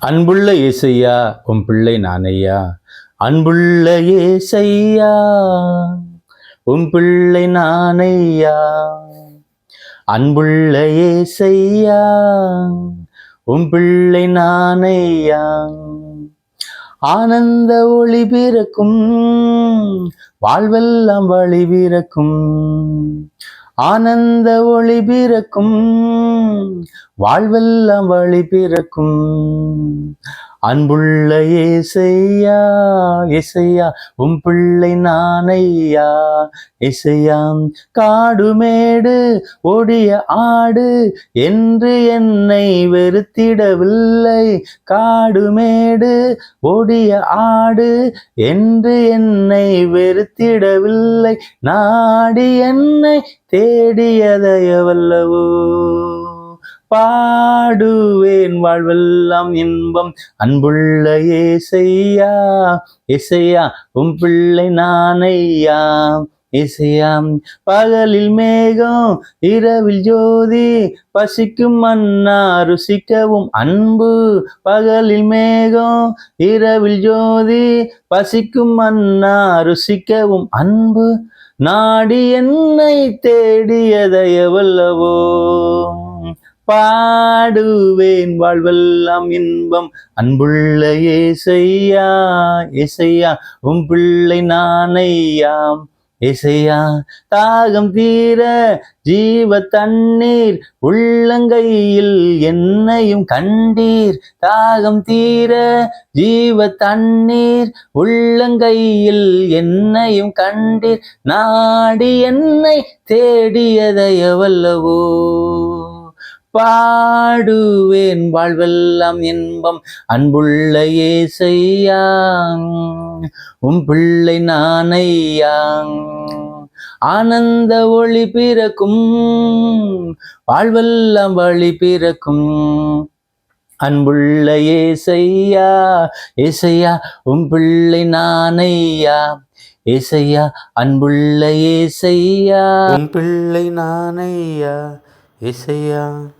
அன்புள்ள ஏசையா உன் பிள்ளை நானையா அன்புள்ள ஏசையா உன் பிள்ளை நானையா அன்புள்ள ஏசையா உன் பிள்ளை நானையா ஆனந்த ஒளி பிறக்கும் வாழ்வெல்லாம் வழி பிறக்கும். ஆனந்த ஒளி பிறக்கும் வாழ்வெல்லாம் வழி பிறக்கும். அன்புள்ள இசையா இசையா உன் பிள்ளை நானையா இசையா காடுமேடு ஒடிய ஆடு என்று என்னை வெறுத்திடவில்லை. காடுமேடு ஒடிய ஆடு என்று என்னை வெறுத்திடவில்லை. நாடி என்னை தேடியதையவல்லவோ. பாடுவேன் வாழ்வெல்லாம் இன்பம். அன்புள்ள ஏசையா இசையா உன் பிள்ளை நானையா இசையாம் பகலில் மேகம் இரவில் ஜோதி பசிக்கும் மன்னா ருசிக்கவும் அன்பு. பகலில் மேகம் இரவில் ஜோதி பசிக்கும் மன்னா ருசிக்கவும் அன்பு. நாடி என்னை தேடியதையவல்லவோ. பாடுவேன் வாழ்வெல்லாம் இன்பம். அன்புள்ள ஏசையா இசையா உன் பிள்ளை நானையாம். இசையா தாகம் தீர ஜீவ தண்ணீர் உள்ளங்கையில் என்னையும் கண்டீர். தாகம் தீர ஜீவ தண்ணீர் உள்ளங்கையில் என்னையும் கண்டீர். நாடி என்னை தேடியதையவல்லவோ. பாடுவேன். வாழ்வெல்லாம் இன்பம். அன்புள்ள ஏசையா. உம் பிள்ளை நானையா. ஆனந்த ஒளி பிறக்கும். வாழ்வெல்லாம் வழி பிறக்கும். அன்புள்ள ஏசையா. ஏசையா உம் பிள்ளை நானையா. ஏசையா அன்புள்ள ஏசையா. உன் பிள்ளை நானையா. இசையா